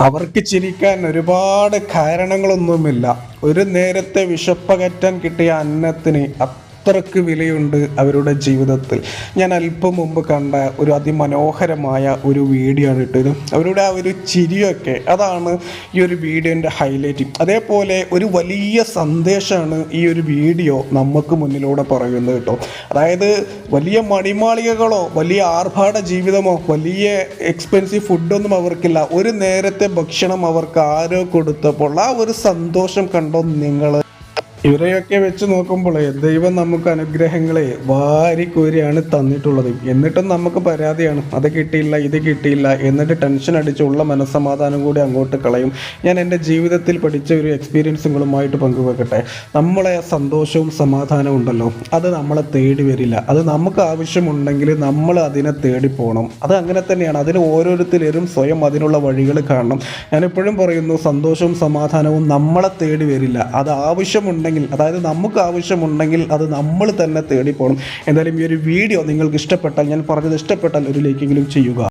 അവർക്ക് ചിരിക്കാൻ ഒരുപാട് കാരണങ്ങളൊന്നുമില്ല. ഒരു നേരത്തെ വിശപ്പകറ്റാൻ കിട്ടിയ അന്നത്തിന് അത്രയ്ക്ക് വിലയുണ്ട് അവരുടെ ജീവിതത്തിൽ. ഞാൻ അല്പം മുമ്പ് കണ്ട ഒരു അതിമനോഹരമായ ഒരു വീഡിയോ ആണ് ഇട്ടത്. അവരുടെ ആ ഒരു ചിരിയൊക്കെ അതാണ് ഈ ഒരു വീഡിയോന്റെ ഹൈലൈറ്റ് അതേപോലെ ഒരു വലിയ സന്ദേശമാണ് ഈ ഒരു വീഡിയോ നമുക്ക് മുന്നിലൂടെ പറയുന്നത് കേട്ടോ. അതായത് വലിയ മണിമാളികകളോ വലിയ ആർഭാട ജീവിതമോ വലിയ എക്സ്പെൻസീവ് ഫുഡൊന്നും അവർക്കില്ല. ഒരു നേരത്തെ ഭക്ഷണം അവർക്ക് ആരോ കൊടുത്തപ്പോൾ ആ ഒരു സന്തോഷം കണ്ടോ നിങ്ങൾ? ഇവരെയൊക്കെ വെച്ച് നോക്കുമ്പോൾ ദൈവം നമുക്ക് അനുഗ്രഹങ്ങളെ വാരിക്കോരിയാണ് തന്നിട്ടുള്ളത്. എന്നിട്ടും നമുക്ക് പരാതിയാണ്. അത് കിട്ടിയില്ല ഇത് കിട്ടിയില്ല എന്നിട്ട് ടെൻഷൻ അടിച്ചുള്ള മനസ്സമാധാനം കൂടി അങ്ങോട്ട് കളയും. ഞാൻ എന്റെ ജീവിതത്തിൽ പഠിച്ച ഒരു എക്സ്പീരിയൻസുകളുമായിട്ട് പങ്കുവെക്കട്ടെ. നമ്മളെ സന്തോഷവും സമാധാനവും ഉണ്ടല്ലോ. അത് നമ്മളെ തേടി വരില്ല. അത് നമുക്ക് ആവശ്യമുണ്ടെങ്കിൽ നമ്മൾ അതിനെ തേടി പോകണം അത് അങ്ങനെ തന്നെയാണ്. അതിന് ഓരോരുത്തരും സ്വയം അതിനുള്ള വഴികൾ കാണണം. ഞാൻ എപ്പോഴും പറയുന്നു സന്തോഷവും സമാധാനവും നമ്മളെ തേടി വരില്ല. അത് ആവശ്യമുണ്ടെങ്കിൽ അതായത് നമുക്ക് ആവശ്യമുണ്ടെങ്കിൽ അത് നമ്മൾ തന്നെ തേടി പോകണം എന്തായാലും ഈ ഒരു വീഡിയോ നിങ്ങൾക്ക് ഇഷ്ടപ്പെട്ടാൽ ഞാൻ പറഞ്ഞത് ഇഷ്ടപ്പെട്ടാൽ ഒരു ലൈക്കെങ്കിലും ചെയ്യുക.